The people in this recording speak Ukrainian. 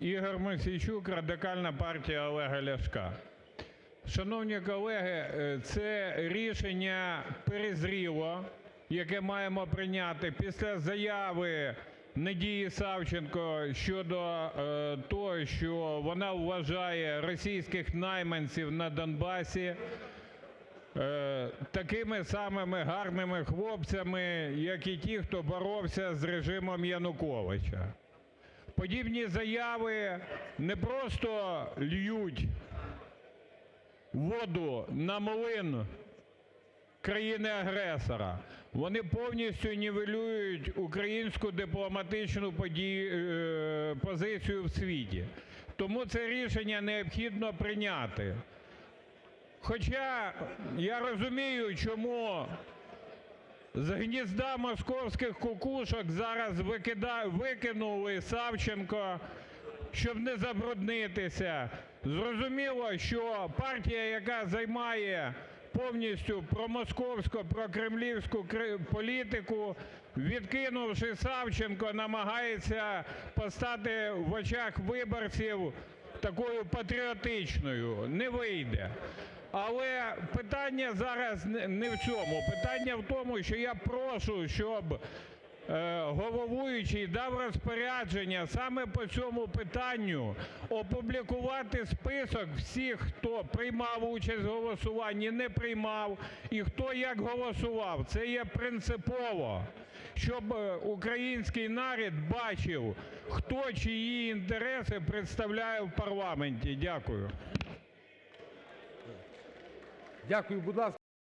Ігор Мосійчук, Радикальна партія Олега Ляшка. Шановні колеги, це рішення перезріло, яке маємо прийняти після заяви Надії Савченко щодо того, що вона вважає російських найманців на Донбасі такими самими гарними хлопцями, як і ті, хто боровся з режимом Януковича. Подібні заяви не просто ллють воду на млин країни-агресора, вони повністю нівелюють українську дипломатичну позицію в світі. Тому це рішення необхідно прийняти. Хоча я розумію, чому з гнізда московських кукушок зараз викинули Савченко, щоб не забруднитися. Зрозуміло, що партія, яка займає повністю промосковську, прокремлівську політику, відкинувши Савченко, намагається постати в очах виборців такою патріотичною. Не вийде. Але питання зараз не в цьому. Питання в тому, що я прошу, щоб головуючий дав розпорядження саме по цьому питанню опублікувати список всіх, хто приймав участь в голосуванні, не приймав і хто як голосував. Це є принципово, щоб український народ бачив, хто чиї інтереси представляє в парламенті. Дякую. Дякую. Будь ласка,